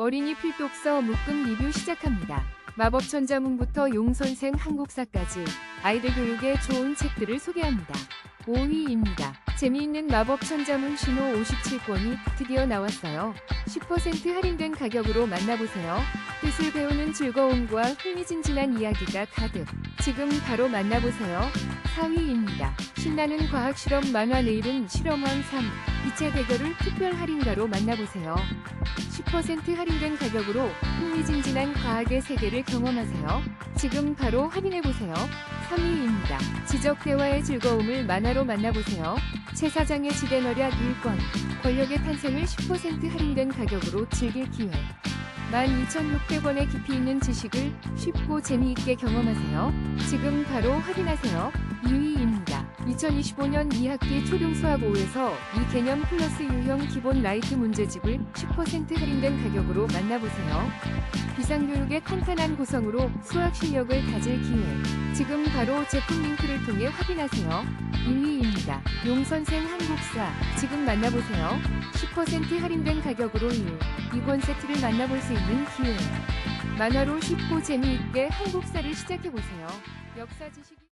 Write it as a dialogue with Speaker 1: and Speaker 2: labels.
Speaker 1: 어린이 필독서 묶음 리뷰 시작합니다. 마법천자문부터 용선생 한국사까지 아이들 교육에 좋은 책들을 소개합니다. 5위입니다. 재미있는 마법천자문 신호 57권이 드디어 나왔어요. 10% 할인된 가격으로 만나보세요. 뜻을 배우는 즐거움과 흥미진진한 이야기가 가득. 지금 바로 만나보세요. 4위입니다. 신나는 과학실험 만화 내일은 실험왕 3. 빛의 대결을 특별 할인가로 만나보세요. 10% 할인된 가격으로 흥미진진한 과학의 세계를 경험하세요. 지금 바로 확인해보세요. 3위입니다. 지적 대화의 즐거움을 만화로 만나보세요. 최 사장의 지대 너략 1권. 권력의 탄생을 10% 할인된 가격으로 즐길 기회. 12,600원의 깊이 있는 지식을 쉽고 재미있게 경험하세요. 지금 바로 확인하세요. 2위입니다. 2025년 2학기 초등수학 5에서 이 개념 플러스 유형 기본 라이트 문제집을 10% 할인된 가격으로 만나보세요. 비상교육의 탄탄한 구성으로 수학 실력을 다질 기회. 지금 바로 제품 링크를 통해 확인하세요. 2위입니다. 용선생 한국사. 지금 만나보세요. 10% 할인된 가격으로 1, 2권 세트를 만나볼 수 있는 기회. 만화로 쉽고 재미있게 한국사를 시작해보세요. 역사 지식이